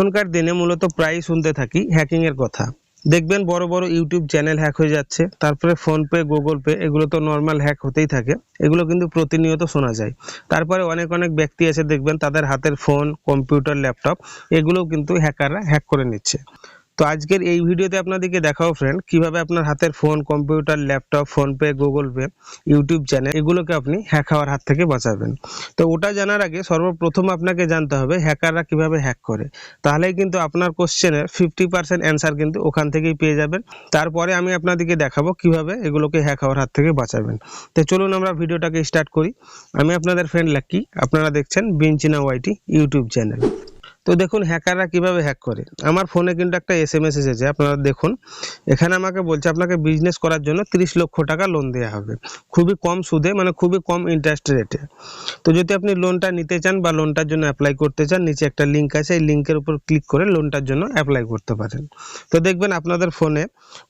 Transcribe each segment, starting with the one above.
এখনকার দিনে মূলত প্রায়ই শুনতে থাকি হ্যাকিং এর কথা। দেখবেন বড় বড় ইউটিউব চ্যানেল হ্যাক হয়ে যাচ্ছে, তারপরে ফোনপে গুগল পে এগুলো তো নর্মাল হ্যাক হতেই থাকে। এগুলো কিন্তু প্রতিনিয়ত শোনা যায়। তারপরে অনেক অনেক ব্যক্তি আছে দেখবেন তাদের হাতের ফোন কম্পিউটার ল্যাপটপ এগুলোও কিন্তু হ্যাকাররা হ্যাক করে নিচ্ছে। তো আজকের এই ভিডিওতে আপনাদেরকে দেখাবো ফ্রেন্ড কীভাবে আপনার হাতের phone computer laptop PhonePe Google Pay YouTube channel এগুলোকে আপনি হ্যাক হওয়ার হাত থেকে বাঁচাবেন। তো ওটা জানার আগে সর্বপ্রথম আপনাকে জানতে হবে হ্যাকাররা কীভাবে হ্যাক করে। তাহলেই কিন্তু আপনার কোশ্চেনের ফিফটি পার্সেন্ট অ্যান্সার কিন্তু ওখান থেকেই পেয়ে যাবেন। তারপরে আমি আপনাদেরকে দেখাবো কীভাবে এগুলোকে হ্যাক হওয়ার হাত থেকে বাঁচাবেন। তো চলুন আমরা ভিডিওটাকে স্টার্ট করি। আমি আপনাদের ফ্রেন্ড লাকি, আপনারা দেখছেন বিনচিনা ওয়াইটি ইউটিউব চ্যানেল তো দেখুন হ্যাকাররা কীভাবে হ্যাক করে? আমার ফোনে কিন্তু একটা এস এম এস এসেছে, আপনারা দেখুন। এখানে আমাকে বলছে, আপনাকে বিজনেস করার জন্য তিরিশ লক্ষ টাকা লোন দেওয়া হবে। খুবই কম সুদে মানে খুবই কম ইন্টারেস্ট রেটে তো যদি আপনি লোনটা নিতে চান বা লোনটার জন্য অ্যাপ্লাই করতে চান, নিচে একটা লিঙ্ক আছে, এই লিঙ্কের উপর ক্লিক করে লোনটার জন্য অ্যাপ্লাই করতে পারেন। তো দেখবেন, আপনাদের ফোনে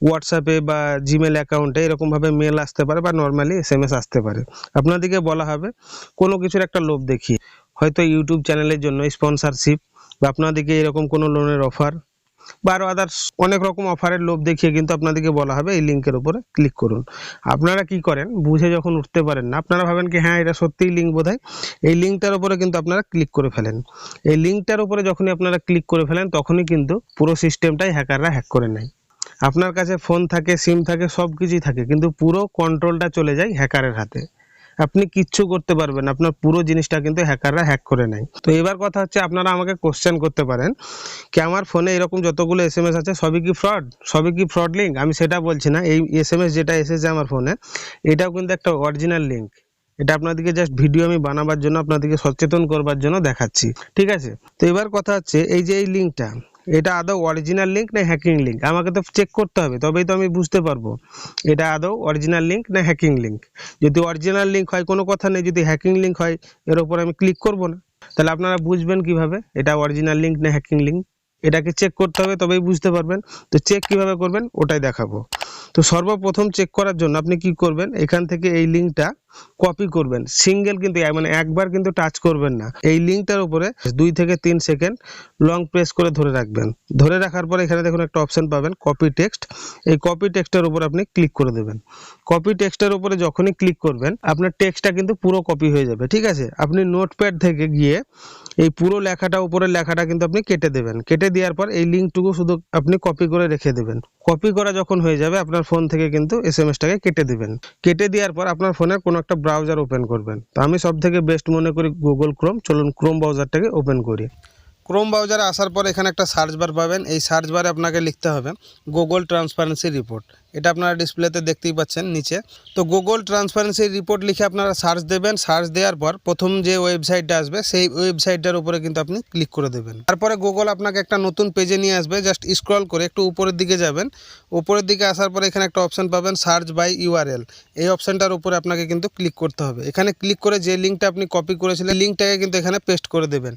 হোয়াটসঅ্যাপে বা জিমেল অ্যাকাউন্টে এরকমভাবে মেল আসতে পারে বা নর্মালি এস এম এস আসতে পারে। আপনাদেরকে বলা হবে, কোনো কিছুর একটা লোভ দেখিয়ে। হয়তো ইউটিউব চ্যানেলের জন্য স্পন্সরশিপ বা আপনাদেরকে এরকম কোনো লোনের অফার বা আরও আদার্স অনেক রকম অফারের লোভ দেখিয়ে কিন্তু আপনাদেরকে বলা হবে এই লিঙ্কের উপরে ক্লিক করুন। আপনারা কি করেন? বুঝে যখন উঠতে পারেন না, আপনারা ভাবেন কি হ্যাঁ এটা সত্যিই লিঙ্ক বোধ এই লিঙ্কটার উপরে কিন্তু আপনারা ক্লিক করে ফেলেন। এই লিঙ্কটার উপরে যখনই আপনারা ক্লিক করে ফেলেন, তখনই কিন্তু পুরো সিস্টেমটাই হ্যাকাররা হ্যাক করে নেয়। আপনার কাছে ফোন থাকে সিম থাকে সব কিছুই থাকে, কিন্তু পুরো কন্ট্রোলটা চলে যায় হ্যাকারের হাতে। আপনি কিচ্ছু করতে পারবেন আপনার পুরো জিনিসটা কিন্তু হ্যাকাররা হ্যাক করে নেয়। তো এবার কথা হচ্ছে আপনারা আমাকে কোশ্চেন করতে পারেন কি আমার ফোনে এরকম যতগুলো এস আছে, সবই কি ফ্রড সবই কি ফ্রড লিঙ্ক আমি সেটা বলছি না। এই এস যেটা এসেছে আমার ফোনে এটাও কিন্তু একটা অরিজিনাল লিঙ্ক এটা আপনাদেরকে জাস্ট ভিডিও আমি বানাবার জন্য, আপনাদেরকে সচেতন করবার জন্য দেখাচ্ছি। ঠিক আছে? তো এবার কথা হচ্ছে, এই যে এই লিঙ্কটা এটা আদৌ অরিজিনাল লিঙ্ক না হ্যাকিং লিঙ্ক আমাকে তো চেক করতে হবে, তবেই তো আমি বুঝতে পারব। এটা আদৌ অরিজিনাল লিঙ্ক না হ্যাকিং লিঙ্ক যদি অরিজিনাল লিঙ্ক হয়, কোনো কথা নেই, যদি হ্যাকিং লিঙ্ক হয়, এর উপর আমি ক্লিক করব না। তাহলে আপনারা বুঝবেন কীভাবে? এটা অরিজিনাল লিঙ্ক না হ্যাকিং লিঙ্ক এটাকে চেক করতে হবে, তবেই বুঝতে পারবেন তো চেক কীভাবে করবেন, ওটাই দেখাবো। তো সর্বপ্রথম চেক করার জন্য আপনি কি করবেন, এখান থেকে এই লিঙ্কটা কপি করবেন। সিঙ্গেল কিন্তু মানে একবার কিন্তু টাচ করবেন না। এই লিঙ্কটার উপরে দুই থেকে তিন সেকেন্ড লং প্রেস করে ধরে রাখবেন। ধরে রাখার পরে এখানে দেখুন একটা অপশন পাবেন কপি টেক্সট এই কপি টেক্সটের উপর আপনি ক্লিক করে দেবেন। কপি টেক্সটের উপরে যখনই ক্লিক করবেন, আপনার টেক্সটটা কিন্তু পুরো কপি হয়ে যাবে, ঠিক আছে? আপনি নোটপ্যাড থেকে গিয়ে এই পুরো লেখাটা, উপরের লেখাটা কিন্তু আপনি কেটে দেবেন। কেটে দেওয়ার পর এই লিঙ্কটুকু শুধু আপনি কপি করে রেখে দেবেন। কপি করা যখন হয়ে যাবে, আপনার ফোন থেকে কিন্তু এস এম এসটাকে কেটে দেবেন। কেটে দেওয়ার পর আপনার ফোনের কোনো একটা ব্রাউজার ওপেন করবেন। তো আমি সব থেকে বেস্ট মনে করি গুগল ক্রোম চলুন ক্রোম ব্রাউজারটাকে ওপেন করি। ক্রোম ব্রাউজারে আসার পর এখানে একটা সার্চ বার পাবেন। এই সার্চ বারে আপনাকে লিখতে হবে গুগল ট্রান্সপারেন্সি রিপোর্ট এটা আপনারা ডিসপ্লেতে দেখতেই পাচ্ছেন নিচে। তো গুগল ট্রান্সপারেন্সি রিপোর্ট লিখে আপনারা সার্চ দেবেন। সার্চ দেওয়ার পর প্রথম যে ওয়েবসাইটটা আসবে, সেই ওয়েবসাইটটার উপরে কিন্তু আপনি ক্লিক করে দেবেন। তারপরে গুগল আপনাকে একটা নতুন পেজে নিয়ে আসবে। জাস্ট স্ক্রল করে একটু উপরের দিকে যাবেন। উপরের দিকে আসার পরে এখানে একটা অপশন পাবেন সার্চ বাই ইউআরএল এই অপশনটার উপরে আপনাকে কিন্তু ক্লিক করতে হবে। এখানে ক্লিক করে যে লিঙ্কটা আপনি কপি করেছিলেন লিঙ্কটাকে কিন্তু এখানে পেস্ট করে দেবেন।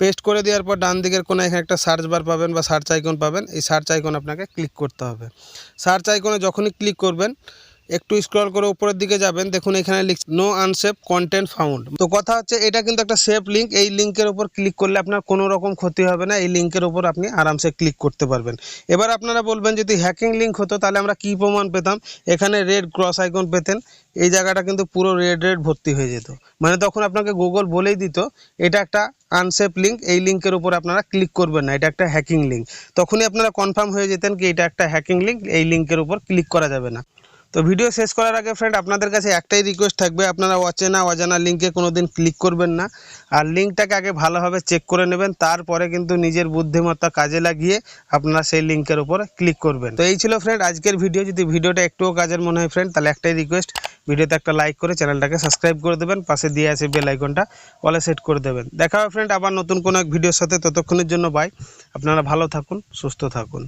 পেস্ট করে দেওয়ার পর ডান দিকের কোনো এখানে একটা সার্চ বার পাবেন বা সার্চ আইকন পাবেন। এই সার্চ আইকন আপনাকে ক্লিক করতে হবে। সার্চ আইকনে যখনই ক্লিক করবেন একটু স্ক্রল করে উপরের দিকে যাবেন, দেখুন এখানে লিখছে নো আনসেফ কন্টেন্ট ফাউন্ড তো কথা হচ্ছে, এটা কিন্তু একটা সেফ লিঙ্ক এই লিঙ্কের উপর ক্লিক করলে আপনার কোনো রকম ক্ষতি হবে না, এই লিঙ্কের উপর আপনি আরামসে ক্লিক করতে পারবেন। এবার আপনারা বলবেন, যদি হ্যাকিং লিঙ্ক হতো, তাহলে আমরা কি প্রমাণ পেতাম? এখানে রেড ক্রস আইকন পেতেন, এই জায়গাটা কিন্তু পুরো রেড রেড ভর্তি হয়ে যেত। মানে তখন আপনাকে গুগল বলেই দিত, এটা একটা আনসেফ লিঙ্ক এই লিঙ্কের উপর আপনারা ক্লিক করবেন না, এটা একটা হ্যাকিং লিঙ্ক তখনই আপনারা কনফার্ম হয়ে যেতেন কি, এটা একটা হ্যাকিং লিঙ্ক এই লিঙ্কের উপর ক্লিক করা যাবে না। তো ভিডিও শেষ করার আগে ফ্রেন্ড আপনাদের কাছে একটাই রিকোয়েস্ট থাকবে। আপনারা অচেনা, অজানা লিঙ্কে কোনো দিন ক্লিক করবেন না। আর লিঙ্কটাকে আগে ভালোভাবে চেক করে নেবেন, তারপরে কিন্তু নিজের বুদ্ধিমত্তা কাজে লাগিয়ে আপনারা সেই লিঙ্কের উপরে ক্লিক করবেন। তো এই ছিল ফ্রেন্ড আজকের ভিডিও যদি ভিডিওটা একটুও কাজের মনে হয় ফ্রেন্ড তাহলে একটাই রিকোয়েস্ট ভিডিওতে একটা লাইক করে চ্যানেলটাকে সাবস্ক্রাইব করে দেবেন, পাশে দিয়ে আছে বেল আইকনটা অলে সেট করে দেবেন। দেখা হবে ফ্রেন্ড আবার নতুন কোনো এক ভিডিওর সাথে। ততক্ষণের জন্য বাই আপনারা ভালো থাকুন, সুস্থ থাকুন।